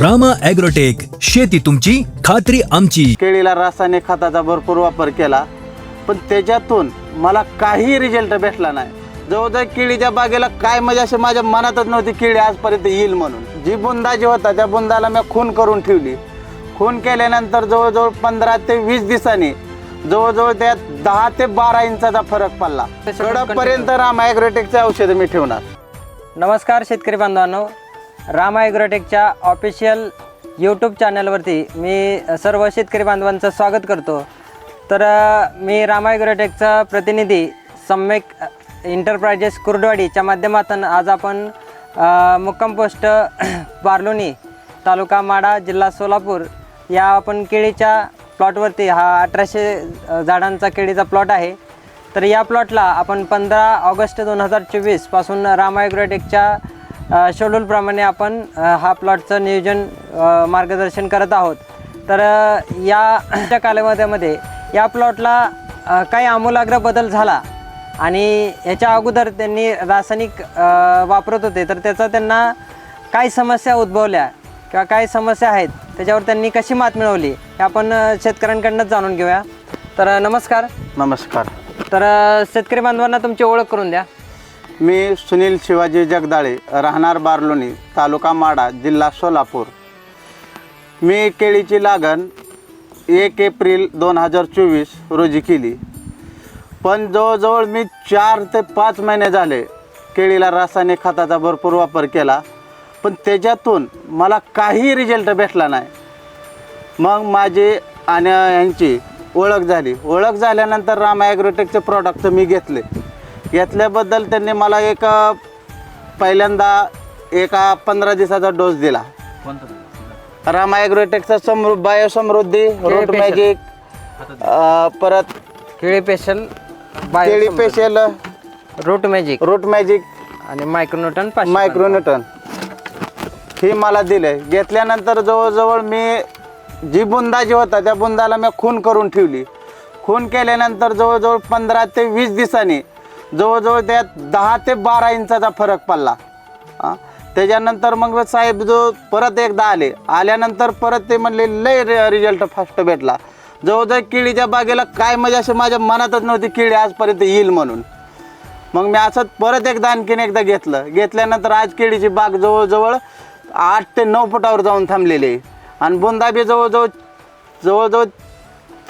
Rama agrotech शेती तुमची खात्री आमची. केळीला रासायनिक खताचा भरपूर वापर केला पण त्याच्यातून मला काही रिझल्ट भेटला नाही. जवळजवळ केळीच्या बागेला काय म्हणजे असे माझ्या मनातच नव्हती केळी आजपर्यंत येईल म्हणून. जी बुंदा जी होता त्या बुंदाला मी खून करून ठेवली. खून केल्यानंतर जवळजवळ पंधरा ते वीस दिवसांनी जवळजवळ त्यात दहा ते बारा इंचाचा फरक पडला. कडपर्यंत राम ॲग्रोटेकचे औषधं मी ठेवणार. नमस्कार शेतकरी बांधवांनो. रामा ॲग्रोटेकच्या ऑफिशियल यूट्यूब चॅनलवरती मी सर्व शेतकरी बांधवांचं स्वागत करतो. तर मी रामा ॲग्रोटेकचा प्रतिनिधी सम्यक इंटरप्रायजेस कुर्डवाडीच्या माध्यमातून आज आपण मुक्कम मुक्काम पोस्ट बार्लोनी तालुका माडा जिल्हा सोलापूर या आपण केळीच्या प्लॉटवरती हा अठराशे झाडांचा केळीचा प्लॉट आहे. तर या प्लॉटला आपण पंधरा ऑगस्ट दोन हजार चोवीसपासून रामा ॲग्रोटेकच्या शेड्यूलप्रमाणे आपण हा प्लॉटचं नियोजन मार्गदर्शन करत आहोत. तर या कालावधीमध्ये या प्लॉटला काही आमूलाग्र बदल झाला आणि याच्या अगोदर त्यांनी रासायनिक वापरत होते. तर त्याचा त्यांना काही समस्या उद्भवल्या किंवा काही समस्या आहेत त्याच्यावर त्यांनी कशी मात मिळवली हे आपण शेतकऱ्यांकडनंच जाणून घेऊया. तर नमस्कार. नमस्कार. तर शेतकरी बांधवांना तुमची ओळख करून द्या. मी सुनील शिवाजी जगदाळे राहणार बारलोणी तालुका माडा जिल्हा सोलापूर. मी केळीची लागण एक एप्रिल दोन हजार चोवीस रोजी केली. पण जवळजवळ मी चार ते पाच महिने झाले केळीला रासायनिक खताचा भरपूर वापर केला पण त्याच्यातून मला काही रिझल्ट भेटला नाही. मग माझी आणि यांची ओळख झाली. ओळख झाल्यानंतर रामा ॲग्रोटेकचे प्रॉडक्ट मी घेतले. घेतल्याबद्दल त्यांनी मला एक अ, पहिल्यांदा एका पंधरा दिवसाचा डोस दिला. राम ॲग्रोटेकचा समृ बायोसमृद्धी रोट. मॅजिक अ, परत केळी पेशल केळी special root magic root magic आणि मायक्रोन्यूटन पाचशे मायक्रोन्यूटन ही मला दिले घेतल्यानंतर जवळजवळ मी जी बुंदा जी होता त्या बुंदाला मी खून करून ठेवली. खून केल्यानंतर जवळजवळ पंधरा ते वीस दिवसांनी जवळजवळ त्यात दहा ते बारा इंचाचा फरक पडला. त्याच्यानंतर मग साहेब जो परत एकदा आले. आल्यानंतर परत ते म्हणले लय रिझल्ट फास्ट भेटला. जवळजवळ केळीच्या बागेला काय म्हणजे असे माझ्या मनातच नव्हती केळी आजपर्यंत येईल म्हणून. मग मी असं परत एकदा आणखीन एकदा घेतलं. घेतल्यानंतर आज केळीची बाग जवळजवळ आठ ते नऊ फुटावर जाऊन थांबलेली आहे. आणि बुंदाबी जवळजवळ जवळजवळ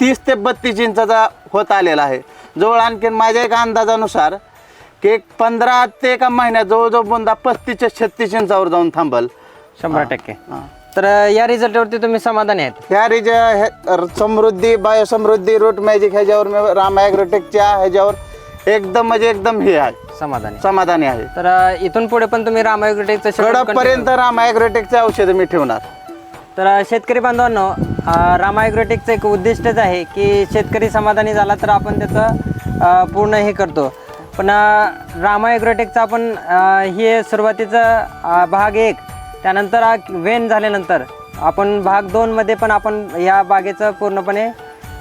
तीस ते बत्तीस इंचाचा होत आलेला आहे. जवळ आणखीन माझ्या एका अंदाजानुसार की एक पंधरा ते एका महिन्यात जवळजवळ बुंदा पस्तीस ते छत्तीस इंचावर जाऊन थांबल. शंभर टक्के. हां. तर या रिझल्टवरती तुम्ही समाधानी आहेत? ह्या रिज हे समृद्धी बायोसमृद्धी रूट मॅजिक ह्याच्यावर मी राम ॲग्रोटेकच्या ह्याच्यावर एकदम म्हणजे एकदम हे आहे. समाधानी. समाधानी आहे. तर अ, इथून पुढे पण तुम्ही राम ॲग्रोटेकचं कडपर्यंत राम ॲग्रोटेकचे औषधं मी ठेवणार. तर अ, शेतकरी बांधवांनो अ, राम ॲग्रोटेकचं एक उद्दिष्टच आहे की शेतकरी समाधानी झाला तर आपण त्याचं पूर्ण हे करतो. पण अ, राम ॲग्रोटेकचं आपण हे सुरुवातीचं भाग एक त्यानंतर वेन झाल्यानंतर आपण भाग दोनमध्ये पण आपण या बागेचं पूर्णपणे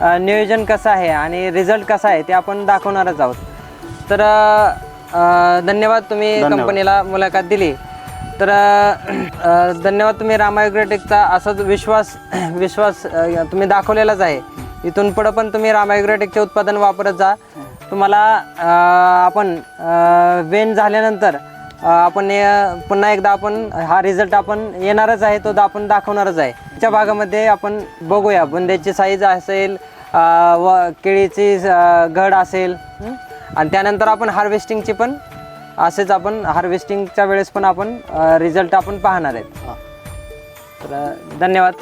नियोजन कसं आहे आणि रिझल्ट कसा आहे ते आपण दाखवणारच आहोत. तर धन्यवाद तुम्ही. कंपनीला मुलाखत दिली. तर अ, धन्यवाद तुम्ही रामायोग्रेटेकचा असाच विश्वास विश्वास अ, तुम्ही दाखवलेलाच आहे. इथून पुढं पण तुम्ही रामायोग्रेटेकचे उत्पादन वापरत जा. तुम्हाला अ, आपण वेन झाल्यानंतर अ, आपण हे- पुन्हा एकदा आपण हा रिझल्ट आपण येणारच आहे तो दा- आपण दाखवणारच आहे. त्या भागामध्ये आपण बघूया बुंद्याची साईज असेल अ, व केळीची अ, घड असेल हं? आणि त्यानंतर आपण हार्वेस्टिंगची पण असेच आपण हार्वेस्टिंगच्या वेळेस पण आपण रिझल्ट आपण पाहणार आहेत. तर धन्यवाद.